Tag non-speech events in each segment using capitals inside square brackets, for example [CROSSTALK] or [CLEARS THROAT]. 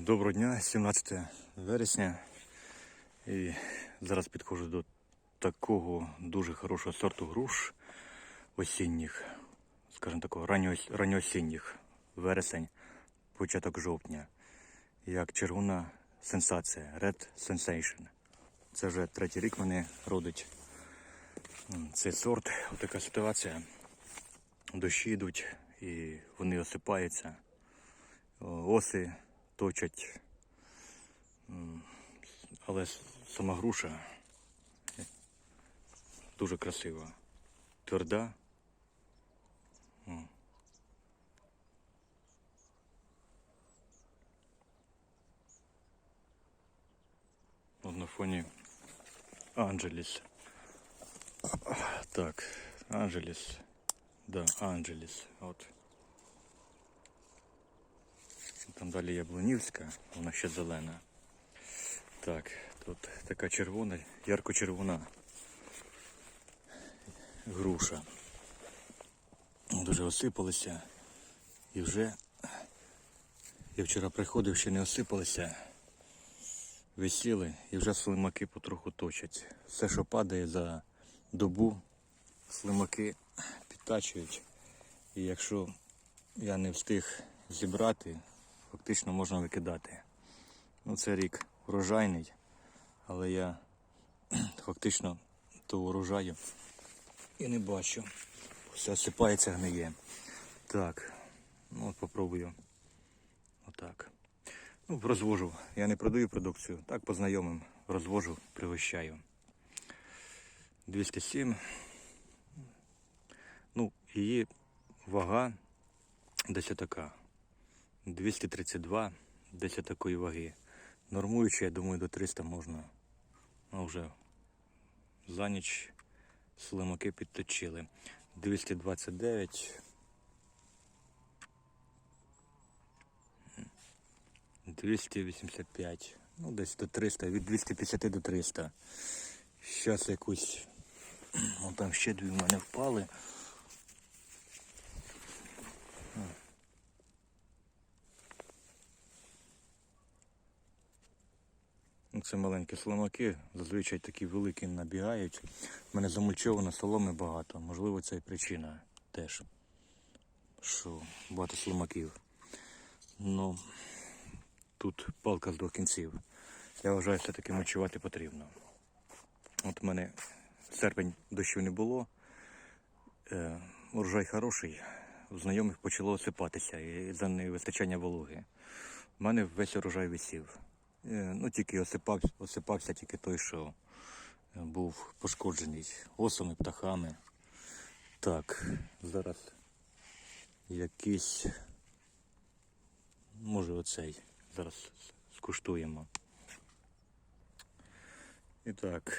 Доброго дня, 17 вересня. І зараз підходжу до такого дуже хорошого сорту груш осінніх, скажімо такого, ранньоос- ранньоосінніх, вересень, початок жовтня. Як червона сенсація, Red Sensation. Це вже третій рік мене родить цей сорт. Отака ситуація. Дощі йдуть і вони осипаються. Оси точать. М, Але с- сама груша дуже красива. Тверда. М. От на фоні Анджеліс. Так, Анджеліс. Да, Анджеліс. От. Там далі Яблунівська, вона ще зелена. Так, тут така червона, ярко-червона груша. Дуже осипалися. І вже я вчора приходив, ще не осипалися. Висіли і вже слимаки потроху точать. Все, що падає за добу, слимаки підтачують. І якщо я не встиг зібрати, фактично можна викидати. Ну, це рік врожайний, але я [CLEARS THROAT] фактично того урожаю і не бачу. Все осипається, гниє. Так, ну от попробую. Отак. Ну, розвожу. Я не продаю продукцію, так по знайомим розвожу, пригощаю. 207. Ну, її вага десь така. 232, десь такої ваги. Нормуючи, я думаю, до 300 можна. Ну, вже за ніч слимаки підточили. 229. 285. Ну, десь до 300, від 250 до 300. Зараз якусь. Вон там ще дві в мене впали. Це маленькі слимаки, зазвичай такі великі набігають. У мене замульчовано соломи багато. Можливо, це і причина теж, що багато слимаків. Ну, тут палка з двох кінців. Я вважаю, все-таки мульчувати потрібно. От у мене серпень дощів не було. Е, урожай хороший, у знайомих почало осипатися і за невистачання вологи. У мене весь урожай висів. Е, Ну, тільки осипав, осипався тільки той, що е, був пошкоджений осами, птахами. Так, зараз якийсь, може оцей, зараз скуштуємо. І так,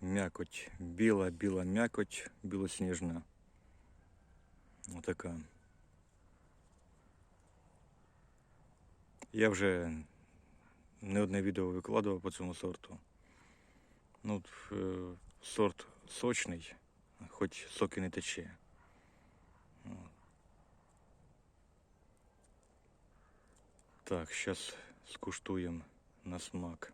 м'якоть, біла, біла м'якоть, білосніжна. Отака. Я вже не одне відео викладував по цьому сорту. Ну, е, сорт сочний, хоч соки не тече. Так, зараз скуштуємо на смак.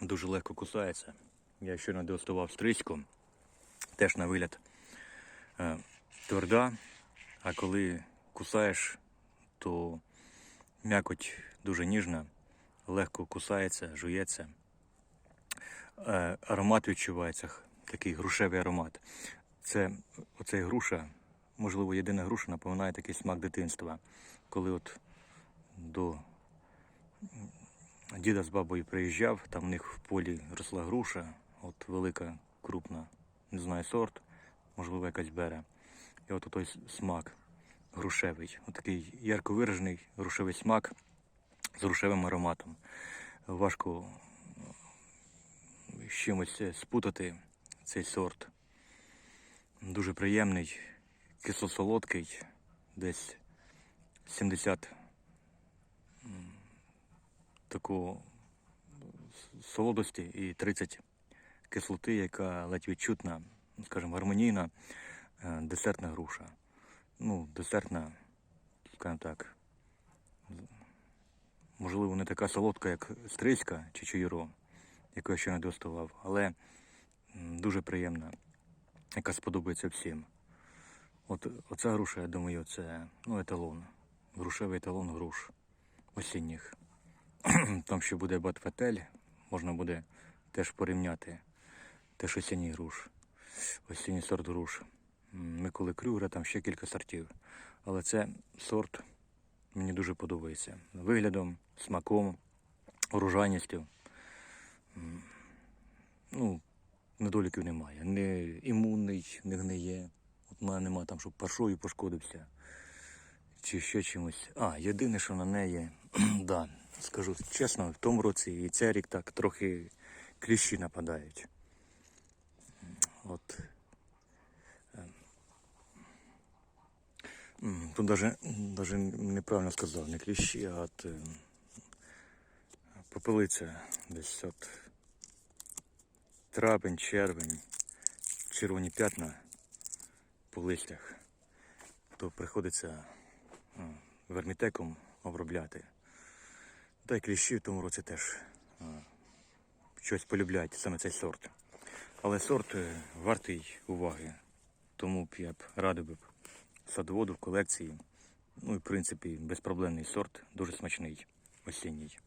Дуже легко кусається. Я щойно дегустував стрийську, теж на вигляд е, тверда, а коли кусаєш, то м'якоть дуже ніжна, легко кусається, жується. Е, аромат відчувається, такий грушевий аромат. Це оцей груша, можливо, єдина груша напоминає такий смак дитинства, коли от до Діда з бабою приїжджав, там в них в полі росла груша, от велика, крупна, не знаю сорт, можливо, якась бере. І от той смак грушевий, от такий ярко виражений грушевий смак з грушевим ароматом. Важко з чимось е, спутати цей сорт. Дуже приємний, кисло-солодкий, десь 70 такого солодості і 30 кислоти, яка ледь відчутна, скажімо, гармонійна е, десертна груша. Ну, десертна, скажімо так, можливо, не така солодка, як стрийська чи чуєро, яку я ще не доставав, але дуже приємна, яка сподобається всім. От оця груша, я думаю, це ну, еталон. Грушевий еталон груш осінніх. [CLEARS THROAT] Там ще буде батфетель, можна буде теж порівняти. Теж осінній груш. Осінній сорт груш. Миколи Крюгера, там ще кілька сортів. Але це сорт мені дуже подобається. Виглядом, смаком, урожайністю. Ну, недоліків немає. Не імунний, не гниє. От мене нема там, щоб паршою пошкодився. Чи ще чимось. А, єдине, що на неї, [CLEARS THROAT] да, скажу чесно, в тому році і цей рік так трохи кліщі нападають. От. ем. Тут даже, неправильно сказав, не кліщі, а от ем, попелиця десь от травень, червень, червоні п'ятна по листях, то приходиться вермітеком обробляти. Та й кліщі в тому році теж щось полюбляють саме цей сорт. Але сорт е, вартий уваги. Тому б я б радив садоводу в колекції. Ну і в принципі безпроблемний сорт, дуже смачний осінній.